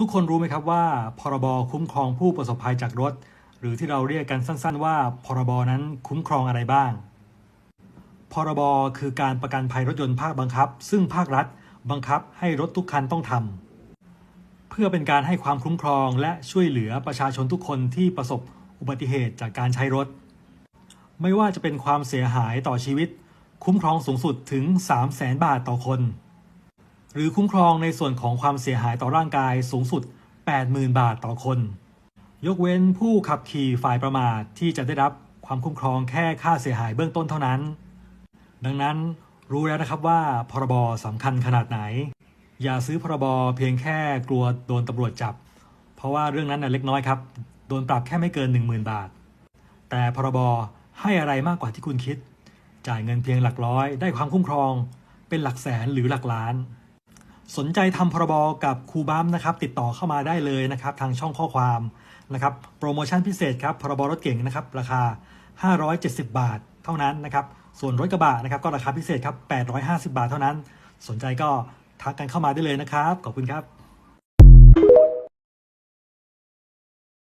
ทุกคนรู้ไหมครับว่า พรบคุ้มครองผู้ประสบภัยจากรถ หรือที่เราเรียกกันสั้น ๆ ว่า พรบนั้นคุ้มครองอะไรบ้าง พรบคือการประกันภัยรถยนต์ภาคบังคับ ซึ่งภาครัฐบังคับให้รถทุกคันต้องทำเพื่อเป็นการให้ความคุ้มครองและช่วยเหลือประชาชนทุกคนที่ประสบอุบัติเหตุจากการใช้รถ ไม่ว่าจะเป็นความเสียหายต่อชีวิต คุ้มครองสูงสุดถึง 3 0 0แสนบาทต่อคน หรือคุ้มครองในส่วนของความเสียหายต่อร่างกายสูงสุด 80,000 บาทต่อคน ยกเว้นผู้ขับขี่ฝ่ายประมาทที่จะได้รับความคุ้มครองแค่ค่าเสียหายเบื้องต้นเท่านั้น ดังนั้นรู้แล้วนะครับว่าพรบสำคัญขนาดไหน อย่าซื้อพรบเพียงแค่กลัวโดนตำรวจจับ เพราะว่าเรื่องนั้นน่ะเล็กน้อยครับ โดนปรับแค่ไม่เกิน 10,000 บาท แต่พรบให้อะไรมากกว่าที่คุณคิด จ่ายเงินเพียงหลักร้อย ได้ความคุ้มครอง เป็นหลักแสนหรือหลักล้าน สนใจทำพรบกับครูบัมนะครับ ติดต่อเข้ามาได้เลยนะครับ ทางช่องข้อความนะครับ โปรโมชั่นพิเศษครับพรบรถเก่งนะครับ ราคา 570 บาทเท่านั้นนะครับ ส่วนรถกระบะนะครับ ก็ราคาพิเศษครับ 850 บาทเท่านั้น สนใจก็ทักกันเข้ามาได้เลยนะครับ ขอบคุณครับ